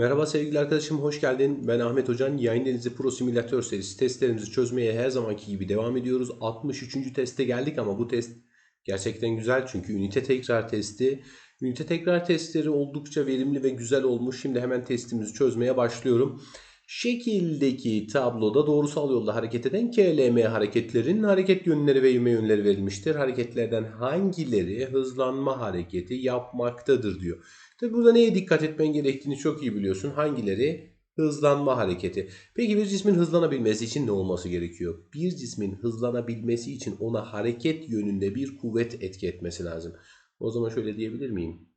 Merhaba sevgili arkadaşım, hoş geldin. Ben Ahmet Hocan. Yayın Denizi Pro Simülatör serisi testlerimizi çözmeye her zamanki gibi devam ediyoruz. 63. teste geldik ama bu test gerçekten güzel çünkü ünite tekrar testi. Ünite tekrar testleri oldukça verimli ve güzel olmuş. Şimdi hemen testimizi çözmeye başlıyorum. Şekildeki tabloda doğrusal yolda hareket eden KLM hareketlerin hareket yönleri ve ivme yönleri verilmiştir. Hareketlerden hangileri hızlanma hareketi yapmaktadır diyor. Tabi burada neye dikkat etmen gerektiğini çok iyi biliyorsun. Hangileri? Hızlanma hareketi. Peki bir cismin hızlanabilmesi için ne olması gerekiyor? Bir cismin hızlanabilmesi için ona hareket yönünde bir kuvvet etki etmesi lazım. O zaman şöyle diyebilir miyim?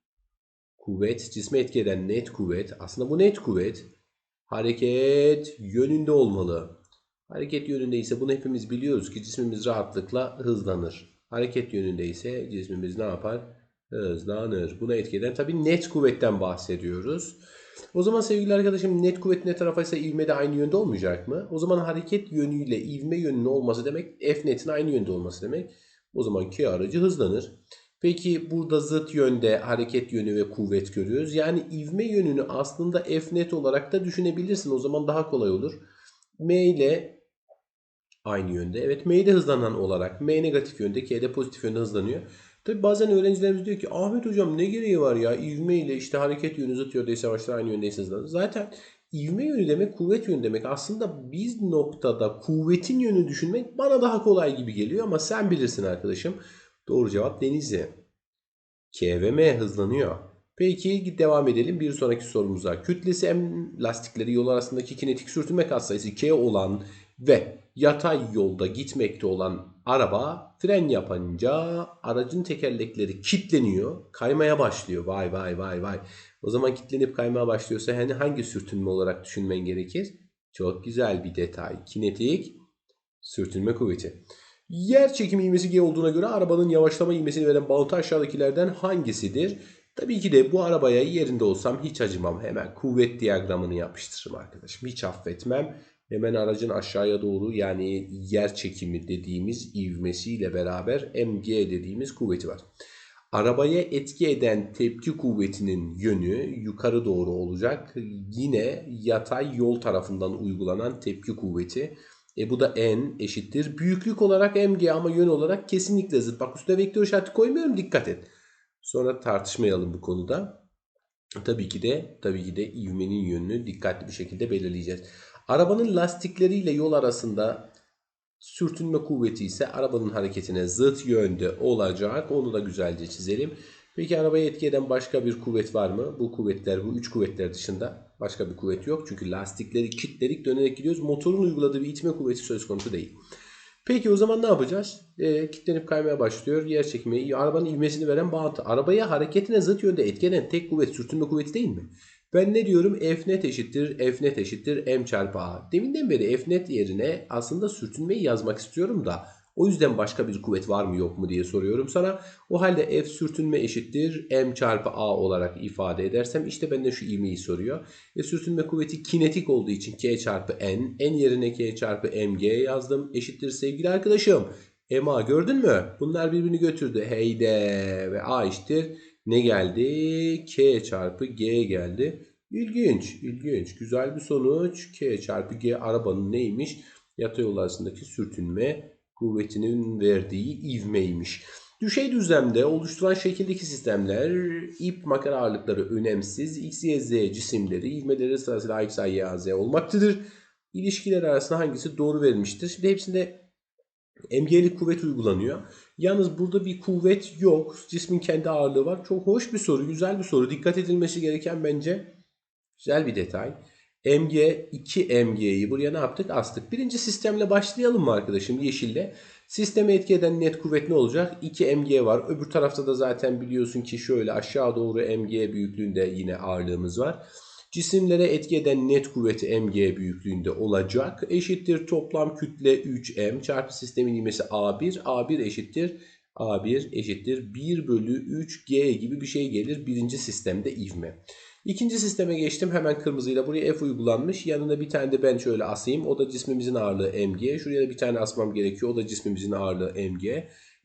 Kuvvet, cisme etki eden net kuvvet. Aslında bu net kuvvet hareket yönünde olmalı. Hareket yönünde ise bunu hepimiz biliyoruz ki cismimiz rahatlıkla hızlanır. Hareket yönünde ise cismimiz ne yapar? Hızlanır. Buna etki eden tabii net kuvvetten bahsediyoruz. O zaman sevgili arkadaşım net kuvvet ne tarafa ise ivme de aynı yönde olmayacak mı? O zaman hareket yönüyle ivme yönünün olması demek F netin aynı yönde olması demek. O zaman K aracı hızlanır. Peki burada zıt yönde hareket yönü ve kuvvet görüyoruz. Yani ivme yönünü aslında F net olarak da düşünebilirsin. O zaman daha kolay olur. M ile aynı yönde. Evet M de hızlanan olarak M negatif yönde K de pozitif yönde hızlanıyor. Tabi bazen öğrencilerimiz diyor ki Ahmet hocam ne gereği var ya ivme ile işte hareket yönü zıt yöndeyse başlar aynı yöndeyse hızlanır. Zaten ivme yönü demek kuvvet yönü demek. Aslında biz noktada kuvvetin yönü düşünmek bana daha kolay gibi geliyor ama sen bilirsin arkadaşım. Doğru cevap Denizli. K ve M hızlanıyor. Peki devam edelim bir sonraki sorumuza. Kütlesi M lastikleri yol arasındaki kinetik sürtünme katsayısı K olan ve yatay yolda gitmekte olan araba fren yapınca aracın tekerlekleri kilitleniyor, kaymaya başlıyor. Vay vay vay vay. O zaman kilitlenip kaymaya başlıyorsa hani hangi sürtünme olarak düşünmen gerekir? Çok güzel bir detay. Kinetik sürtünme kuvveti. Yer çekimi ivmesi G olduğuna göre arabanın yavaşlama ivmesini veren bağıntı aşağıdakilerden hangisidir? Tabii ki de bu arabaya yerinde olsam hiç acımam. Hemen kuvvet diyagramını yapıştırırım arkadaşım. Hiç affetmem. Hemen aracın aşağıya doğru yani yer çekimi dediğimiz ivmesiyle beraber mg dediğimiz kuvveti var. Arabaya etki eden tepki kuvvetinin yönü yukarı doğru olacak. Yine yatay yol tarafından uygulanan tepki kuvveti. E bu da n eşittir. Büyüklük olarak mg ama yön olarak kesinlikle zıt. Bak üstüne vektör işareti koymuyorum dikkat et. Sonra tartışmayalım bu konuda. Tabii ki de tabii ki de ivmenin yönünü dikkatli bir şekilde belirleyeceğiz. Arabanın lastikleriyle yol arasında sürtünme kuvveti ise arabanın hareketine zıt yönde olacak. Onu da güzelce çizelim. Peki arabaya etki eden başka bir kuvvet var mı? Bu kuvvetler, bu üç kuvvetler dışında başka bir kuvvet yok. Çünkü lastikleri kilitledik dönerek gidiyoruz. Motorun uyguladığı bir itme kuvveti söz konusu değil. Peki o zaman ne yapacağız? E, kilitlenip kaymaya başlıyor. Yer çekimi, arabanın ivmesini veren bağıntı. Arabaya hareketine zıt yönde etki eden tek kuvvet sürtünme kuvveti değil mi? Ben ne diyorum? F net eşittir, F net eşittir M çarpı A. Deminden beri F net yerine aslında sürtünmeyi yazmak istiyorum da o yüzden başka bir kuvvet var mı yok mu diye soruyorum sana. O halde F sürtünme eşittir M çarpı A olarak ifade edersem işte benden şu ivmeyi soruyor. Ve sürtünme kuvveti kinetik olduğu için K çarpı N. N yerine K çarpı MG yazdım. Eşittir sevgili arkadaşım. MA gördün mü? Bunlar birbirini götürdü. Heyde ve A eşittir. Ne geldi? K çarpı G geldi. İlginç, ilginç. Güzel bir sonuç. K çarpı G arabanın neymiş? Yatay yol arasındaki sürtünme kuvvetinin verdiği ivmeymiş. Düşey düzlemde oluşturan şekildeki sistemler ip makara ağırlıkları önemsiz. X, Y, Z cisimleri ivmeleri sırasıyla X, Y, Z olmaktadır. İlişkiler arasında hangisi doğru verilmiştir? Şimdi hepsinde MG'lik kuvvet uygulanıyor. Yalnız burada bir kuvvet yok. Cismin kendi ağırlığı var. Çok hoş bir soru, güzel bir soru. Dikkat edilmesi gereken bence güzel bir detay. MG 2 MG'yi buraya ne yaptık? Astık. Birinci sistemle başlayalım mı arkadaşım yeşille? Sisteme etki eden net kuvvet ne olacak? 2 MG var. Öbür tarafta da zaten biliyorsun ki şöyle aşağı doğru MG büyüklüğünde yine ağırlığımız var. Cisimlere etki eden net kuvveti mg büyüklüğünde olacak. Eşittir toplam kütle 3m çarpı sistemin ivmesi a1. a1 eşittir a1 eşittir 1 bölü 3g gibi bir şey gelir birinci sistemde ivme. İkinci sisteme geçtim. Hemen kırmızıyla buraya F uygulanmış. Yanına bir tane de ben şöyle asayım. O da cismimizin ağırlığı mg. Şuraya da bir tane asmam gerekiyor. O da cismimizin ağırlığı mg.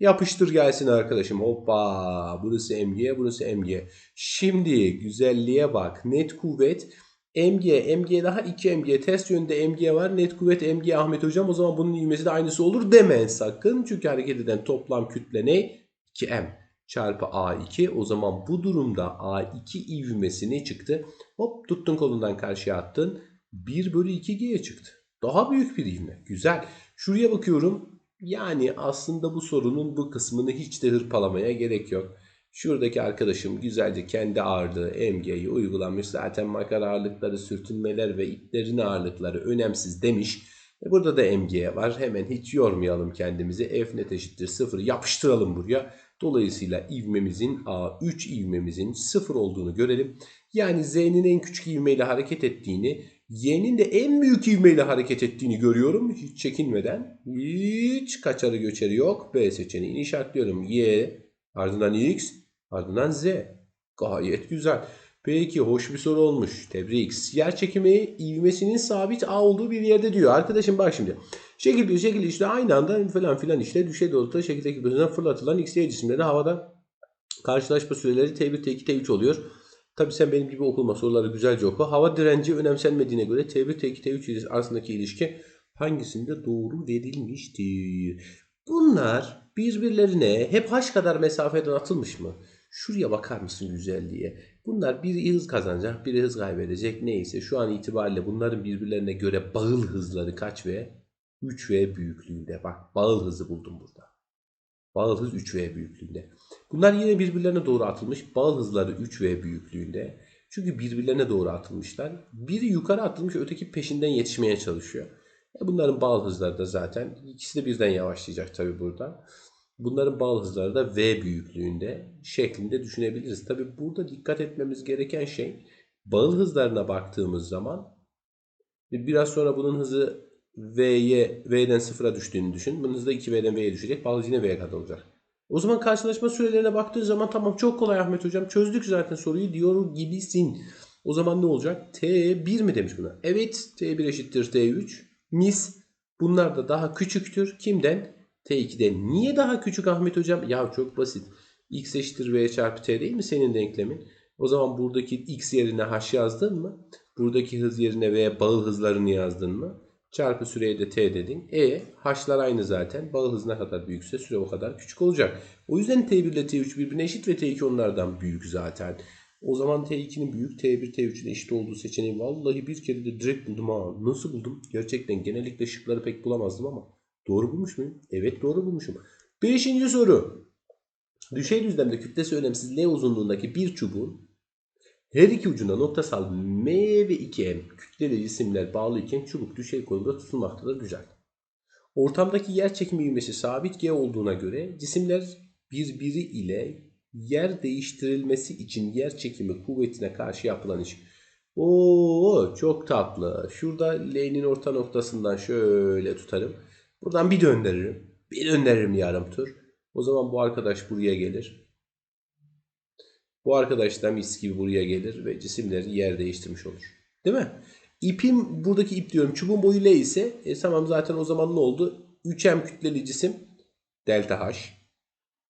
Yapıştır gelsin arkadaşım. Hoppa. Burası mg, burası mg. Şimdi güzelliğe bak. Net kuvvet MG, MG daha 2 MG. Ters yönde MG var. Net kuvvet MG Ahmet hocam. O zaman bunun ivmesi de aynısı olur demeyin sakın. Çünkü hareket eden toplam kütle ne? 2M çarpı A2. O zaman bu durumda A2 ivmesi ne çıktı? Hop tuttun kolundan karşıya attın. 1 bölü 2G'ye çıktı. Daha büyük bir ivme. Güzel. Şuraya bakıyorum. Yani aslında bu sorunun bu kısmını hiç de hırpalamaya gerek yok. Şuradaki arkadaşım güzelce kendi ağırlığı MG'yi uygulamış. Zaten makara ağırlıkları, sürtünmeler ve iplerin ağırlıkları önemsiz demiş. E burada da MG var. Hemen hiç yormayalım kendimizi. F net eşittir 0 yapıştıralım buraya. Dolayısıyla ivmemizin A3 ivmemizin 0 olduğunu görelim. Yani Z'nin en küçük ivmeyle hareket ettiğini, Y'nin de en büyük ivmeyle hareket ettiğini görüyorum. Hiç çekinmeden. Hiç kaçarı göçeri yok. B seçeneğini işaretliyorum. Y ardından X ardından Z. Gayet güzel. Peki hoş bir soru olmuş. Tebrik. Yer çekimi ivmesinin sabit A olduğu bir yerde diyor. Arkadaşım bak şimdi. Şekil bir şekil işte aynı anda falan filan işte düşey doğrultuda şekildeki bölümden fırlatılan X, Y cisimleri havada karşılaşma süreleri T1, T2, T3 oluyor. Tabi sen benim gibi okuma soruları güzelce oku. Hava direnci önemsenmediğine göre T1, T2, T3 arasındaki ilişki hangisinde doğru verilmiştir? Bunlar birbirlerine hep h kadar mesafeden atılmış mı? Şuraya bakar mısın güzelliğe? Bunlar biri hız kazanacak, biri hız kaybedecek. Neyse şu an itibariyle bunların birbirlerine göre bağıl hızları kaç ve 3V büyüklüğünde. Bak bağıl hızı buldum burada. Bağıl hız 3V büyüklüğünde. Bunlar yine birbirlerine doğru atılmış. Bağıl hızları 3V büyüklüğünde. Çünkü birbirlerine doğru atılmışlar. Biri yukarı atılmış öteki peşinden yetişmeye çalışıyor. E bunların bağıl hızları da zaten ikisi de birden yavaşlayacak tabi burada. Bunların bağıl hızları da V büyüklüğünde şeklinde düşünebiliriz. Tabi burada dikkat etmemiz gereken şey bağıl hızlarına baktığımız zaman biraz sonra bunun hızı V'ye V'den sıfıra düştüğünü düşün. Bunun da 2V'den V'ye düşecek. Bağıl hız yine V'ye kadar olacak. O zaman karşılaşma sürelerine baktığın zaman tamam çok kolay Ahmet hocam çözdük zaten soruyu diyor gibisin. O zaman ne olacak? T1 mi demiş buna? Evet T1 eşittir T3. Mis bunlar da daha küçüktür. Kimden? T2'den. Niye daha küçük Ahmet hocam? Ya çok basit. X eşittir V çarpı T değil mi senin denklemin? O zaman buradaki X yerine H yazdın mı? Buradaki hız yerine V bağıl hızlarını yazdın mı? Çarpı süreye de T dedin. E H'lar aynı zaten. Bağıl hız ne kadar büyükse süre o kadar küçük olacak. O yüzden T1 ile T3 birbirine eşit ve T2 onlardan büyük zaten. O zaman T2'nin büyük T1 T3'ün eşit olduğu seçeneği vallahi bir kere de direkt buldum ha. Nasıl buldum? Gerçekten genellikle şıkları pek bulamazdım ama. Doğru bulmuş muyum? Evet doğru bulmuşum. Beşinci soru. Düşey düzlemde kütlesi önemsiz L uzunluğundaki bir çubuğun her iki ucunda noktasal M ve 2M kütleli cisimler bağlı iken çubuk düşey konumda tutulmaktadır. Güzel. Ortamdaki yer çekimi ivmesi sabit G olduğuna göre cisimler birbiri ile yer değiştirilmesi için yer çekimi kuvvetine karşı yapılan iş. Oo çok tatlı. Şurada L'nin orta noktasından şöyle tutarım. Buradan bir döndürürüm. Bir döndürürüm yarım tur. O zaman bu arkadaş buraya gelir. Bu arkadaş da mis gibi buraya gelir ve cisimleri yer değiştirmiş olur. Değil mi? İpim buradaki ip diyorum. Çubuğun boyu L ise e, tamam zaten o zaman ne oldu? 3M kütleli cisim delta H.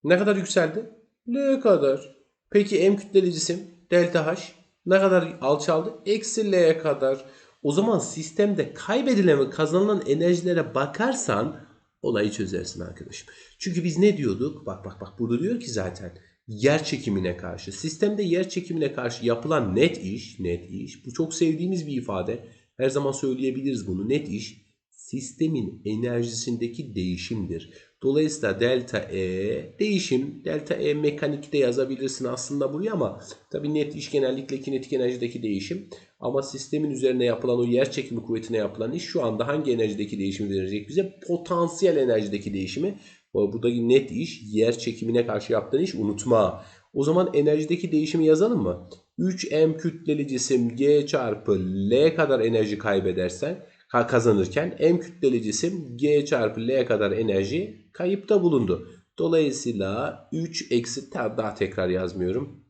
Ne kadar yükseldi? L kadar. Peki M kütleli cisim delta H ne kadar alçaldı? Eksi L'ye kadar. O zaman sistemde kaybedilen ve kazanılan enerjilere bakarsan olayı çözersin arkadaşım. Çünkü biz ne diyorduk? Bak bak bak burada diyor ki zaten yer çekimine karşı. Sistemde yer çekimine karşı yapılan net iş, net iş. Bu çok sevdiğimiz bir ifade. Her zaman söyleyebiliriz bunu. Net iş sistemin enerjisindeki değişimdir. Dolayısıyla delta E değişim. Delta E mekanikte yazabilirsin aslında buraya ama tabii net iş genellikle kinetik enerjideki değişim. Ama sistemin üzerine yapılan o yer çekimi kuvvetine yapılan iş şu anda hangi enerjideki değişimi verecek bize? Potansiyel enerjideki değişimi. Buradaki net iş yer çekimine karşı yaptığın iş unutma. O zaman enerjideki değişimi yazalım mı? 3m kütleli cisim g çarpı l kadar enerji kaybedersen kazanırken m kütleli cisim g çarpı l kadar enerji kayıpta bulundu. Dolayısıyla 3 eksi daha tekrar yazmıyorum.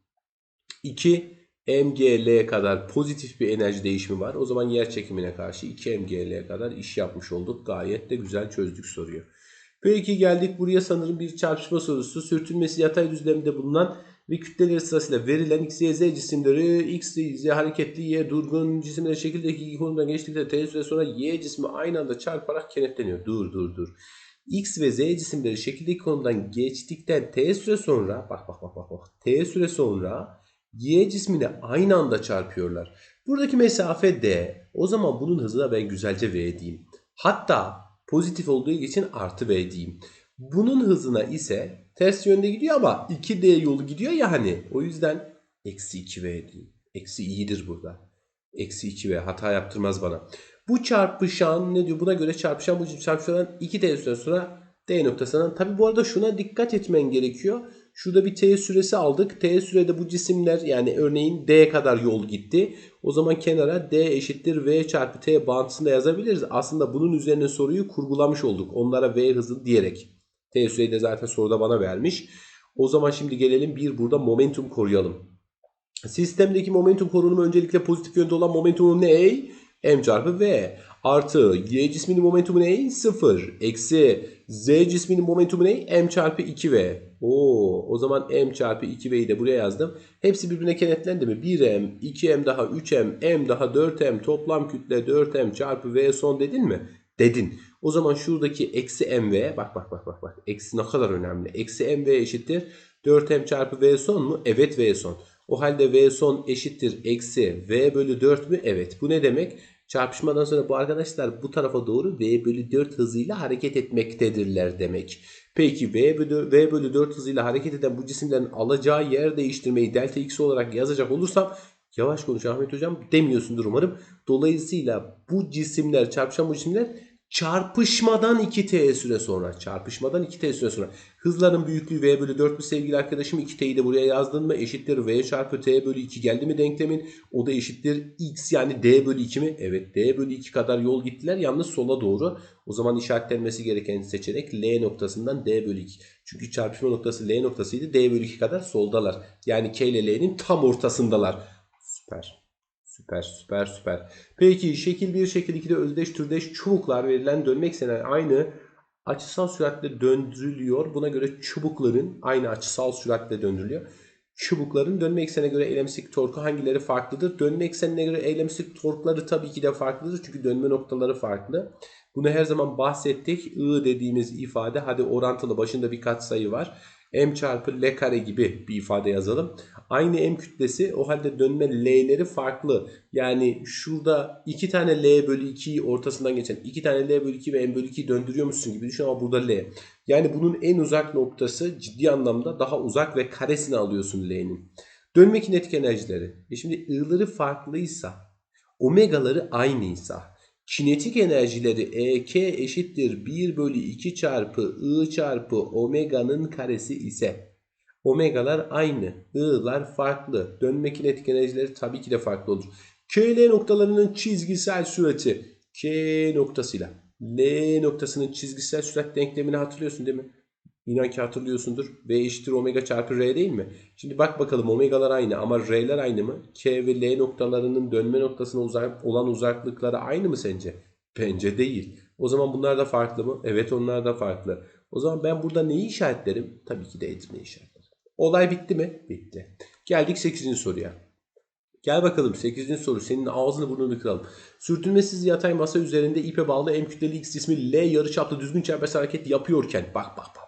2 mgl kadar pozitif bir enerji değişimi var. O zaman yer çekimine karşı 2 mgl kadar iş yapmış olduk. Gayet de güzel çözdük soruyu. Peki geldik buraya sanırım bir çarpışma sorusu. Sürtünmesi yatay düzlemde bulunan ve kütleleri sırasıyla verilen x, y, z cisimleri x, z hareketli, y durgun cisimleri şekildeki iki konudan geçtikleri t süre sonra y cismi aynı anda çarparak kenetleniyor. Dur dur dur. X ve Z cisimleri şekildeki konudan geçtikten t süre sonra bak bak bak bak bak t süre sonra y cismini aynı anda çarpıyorlar. Buradaki mesafe d. O zaman bunun hızına ben güzelce v diyeyim. Hatta pozitif olduğu için artı v diyeyim. Bunun hızına ise ters yönde gidiyor ama 2d yolu gidiyor ya hani. O yüzden eksi 2v diyeyim. Eksi iyidir burada. Eksi 2v hata yaptırmaz bana. Bu çarpışan ne diyor? Buna göre çarpışan bu çarpışan 2 t süre sonra d noktasından. Tabi bu arada şuna dikkat etmen gerekiyor. Şurada bir t süresi aldık. T sürede bu cisimler yani örneğin d kadar yol gitti. O zaman kenara d eşittir v çarpı t bağıntısında yazabiliriz. Aslında bunun üzerine soruyu kurgulamış olduk. Onlara v hızı diyerek. T süreyi de zaten soruda bana vermiş. O zaman şimdi gelelim bir burada momentum koruyalım. Sistemdeki momentum korunumu öncelikle pozitif yönde olan momentumum ne? M çarpı v artı y cisminin momentumu ne? 0 eksi z cisminin momentumu ne? m çarpı 2v. Oo, o zaman m çarpı 2v'yi de buraya yazdım. Hepsi birbirine kenetlendi mi? 1m, 2m daha 3m, m daha 4m toplam kütle 4m çarpı v son dedin mi? Dedin. O zaman şuradaki eksi mv bak bak bak bak bak eksi ne kadar önemli. Eksi mv eşittir 4m çarpı v son mu? Evet v son. O halde v son eşittir eksi v bölü 4 mü? Evet. Bu ne demek? Çarpışmadan sonra bu arkadaşlar bu tarafa doğru v bölü 4 hızıyla hareket etmektedirler demek. Peki v bölü, v bölü 4 hızıyla hareket eden bu cisimlerin alacağı yer değiştirmeyi delta x olarak yazacak olursam yavaş konuş Ahmet hocam demiyorsundur umarım. Dolayısıyla bu cisimler çarpışan bu cisimler çarpışmadan 2t süre sonra çarpışmadan 2t süre sonra. Hızların büyüklüğü v bölü 4 mü sevgili arkadaşım? 2t'yi de buraya yazdın mı? Eşittir v çarpı t bölü 2 geldi mi denklemin? O da eşittir x yani d bölü 2 mi? Evet d bölü 2 kadar yol gittiler. Yalnız sola doğru. O zaman işaretlenmesi gereken seçenek L noktasından d bölü 2 çünkü çarpışma noktası L noktasıydı. D bölü 2 kadar soldalar. Yani k ile l'nin tam ortasındalar. Süper Süper süper süper. Peki şekil 1 şekil 2'de özdeş türdeş çubuklar verilen dönmek istenen aynı açısal süratle döndürülüyor. Buna göre çubukların aynı açısal süratle döndürülüyor. Çubukların dönme eksenine göre eylemsizlik torku hangileri farklıdır? Dönme eksenine göre eylemsizlik torkları tabii ki de farklıdır. Çünkü dönme noktaları farklı. Bunu her zaman bahsettik. I dediğimiz ifade hadi orantılı başında bir katsayı var m çarpı l kare gibi bir ifade yazalım. Aynı m kütlesi o halde dönme l'leri farklı. Yani şurada iki tane l bölü 2'yi ortasından geçen iki tane l bölü 2 ve m bölü 2'yi döndürüyormuşsun gibi düşün ama burada l. Yani bunun en uzak noktası ciddi anlamda daha uzak ve karesini alıyorsun l'nin. Dönme kinetik enerjileri. E şimdi i'ları farklıysa omegaları aynıysa kinetik enerjileri EK eşittir 1 bölü 2 çarpı I çarpı omega'nın karesi ise omegalar aynı, I'lar farklı. Dönme kinetik enerjileri tabii ki de farklı olur. KL noktalarının çizgisel sürati K noktasıyla L noktasının çizgisel sürat denklemini hatırlıyorsun değil mi? İnan ki hatırlıyorsundur. V eşittir omega çarpı R değil mi? Şimdi bak bakalım omegalar aynı ama R'ler aynı mı? K ve L noktalarının dönme noktasına uzak, olan uzaklıkları aynı mı sence? Bence değil. O zaman bunlar da farklı mı? Evet onlar da farklı. O zaman ben burada neyi işaretlerim? Tabii ki de Edirne işaretlerim. Olay bitti mi? Bitti. Geldik 8. soruya. Gel bakalım 8. soru. Senin ağzını burnunu kıralım. Sürtünmesiz yatay masa üzerinde ipe bağlı M kütleli X cismi L yarıçaplı düzgün çembersel hareket yapıyorken bak bak bak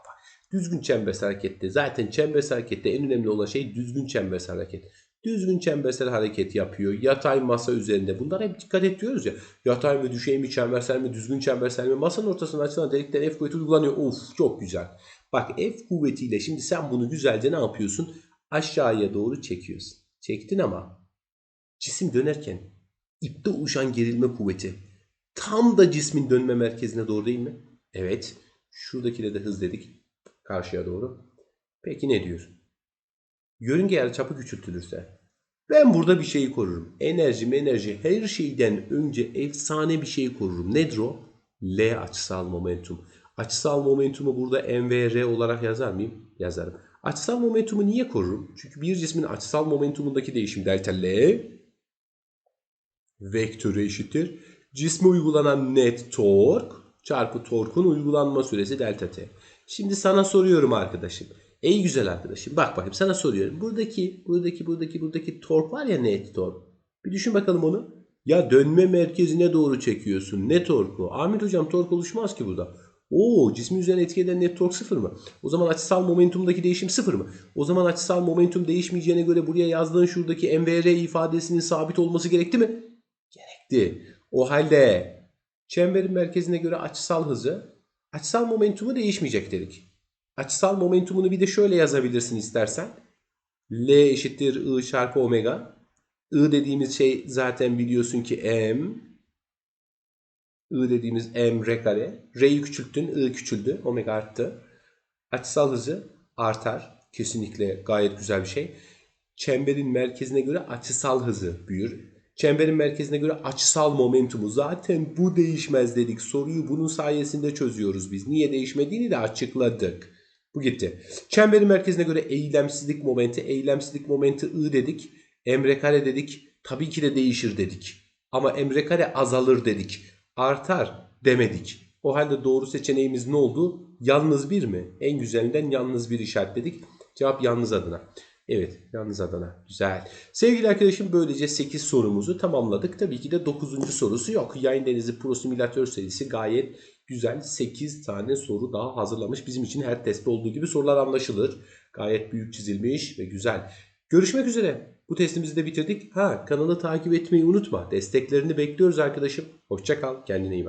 Düzgün çembersel harekette zaten çembersel harekette en önemli olan şey düzgün çembersel hareket. Düzgün çembersel hareket yapıyor. Yatay masa üzerinde. Bunlara hep dikkat ediyoruz ya. Yatay mı, düşey mi, çembersel mi, düzgün çembersel mi? Masanın ortasına açılan delikten F kuvveti uygulanıyor. Of çok güzel. Bak F kuvvetiyle şimdi sen bunu güzelce ne yapıyorsun? Aşağıya doğru çekiyorsun. Çektin ama cisim dönerken ipte oluşan gerilme kuvveti tam da cismin dönme merkezine doğru değil mi? Evet. Şuradakine de hız dedik karşıya doğru. Peki ne diyor? Yörünge yarıçapı küçültülürse ben burada bir şeyi korurum. Enerji enerji her şeyden önce efsane bir şeyi korurum. Nedir o? L açısal momentum. Açısal momentumu burada M ve R olarak yazar mıyım? Yazarım. Açısal momentumu niye korurum? Çünkü bir cismin açısal momentumundaki değişim delta L vektörü eşittir. Cisme uygulanan net tork çarpı torkun uygulanma süresi delta T. Şimdi sana soruyorum arkadaşım. Ey güzel arkadaşım bak bakayım sana soruyorum. Buradaki buradaki buradaki buradaki tork var ya net tork. Bir düşün bakalım onu. Ya dönme merkezine doğru çekiyorsun. Ne torku? Ahmet hocam tork oluşmaz ki burada. Oo cismin üzerine etki eden net tork sıfır mı? O zaman açısal momentumdaki değişim sıfır mı? O zaman açısal momentum değişmeyeceğine göre buraya yazdığın şuradaki MVR ifadesinin sabit olması gerekti mi? Gerekti. O halde çemberin merkezine göre açısal hızı, açısal momentumu değişmeyecek dedik. Açısal momentumunu bir de şöyle yazabilirsin istersen. L eşittir I çarpı omega. I dediğimiz şey zaten biliyorsun ki M. I dediğimiz M R kare. R'yi küçülttün, I küçüldü. Omega arttı. Açısal hızı artar. Kesinlikle gayet güzel bir şey. Çemberin merkezine göre açısal hızı büyür. Çemberin merkezine göre açısal momentumu zaten bu değişmez dedik. Soruyu bunun sayesinde çözüyoruz biz. Niye değişmediğini de açıkladık. Bu gitti. Çemberin merkezine göre eylemsizlik momenti, eylemsizlik momenti I dedik. Emre kare dedik. Tabii ki de değişir dedik. Ama emre kare azalır dedik. Artar demedik. O halde doğru seçeneğimiz ne oldu? Yalnız bir mi? En güzelinden yalnız bir işaretledik. Cevap yalnız adına. Evet yalnız Adana. Güzel. Sevgili arkadaşım böylece 8 sorumuzu tamamladık. Tabii ki de 9. sorusu yok. Yayın Denizi Pro Simülatör serisi gayet güzel 8 tane soru daha hazırlamış. Bizim için her testte olduğu gibi sorular anlaşılır. Gayet büyük çizilmiş ve güzel. Görüşmek üzere. Bu testimizi de bitirdik. Ha kanalı takip etmeyi unutma. Desteklerini bekliyoruz arkadaşım. Hoşça kal. Kendine iyi bak.